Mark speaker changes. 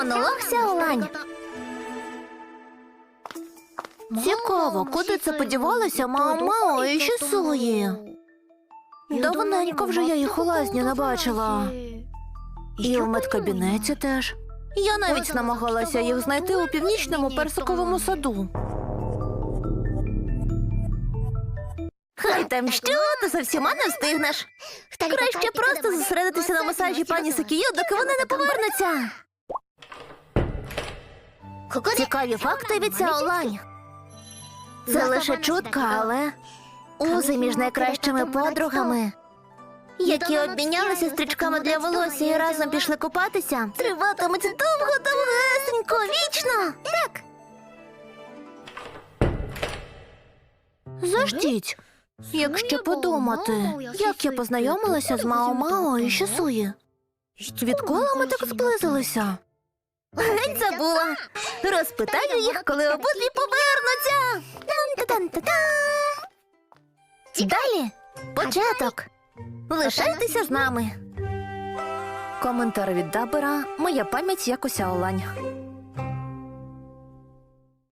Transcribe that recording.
Speaker 1: Монолог Сяолань. Цікаво, куди це подівалося Мао-Мао і Шісуї? Давненько вже я їх у лазні не бачила. І в медкабінеті теж. Я навіть намагалася їх знайти у північному персиковому саду. Хай там що, ти за всіма не встигнеш. Краще просто зосередитися на масажі пані Сакію, доки вони не повернуться. Цікаві факти від Сяолань. Це лише чутка, але узи між найкращими подругами, які обмінялися стрічками для волосся і разом пішли купатися, триватимуть довго, довгесенько, вічно. Так. Заждіть. Якщо подумати, як я познайомилася з Мао-Мао і Шісуї. Відколи ми так зблизилися? Геть забула. Розпитаю їх, коли обидві повернуться. Тан-та-тан-та-та. Далі початок. Лишайтеся з нами. Коментар від Дабера Моя пам'ять як ося Олань.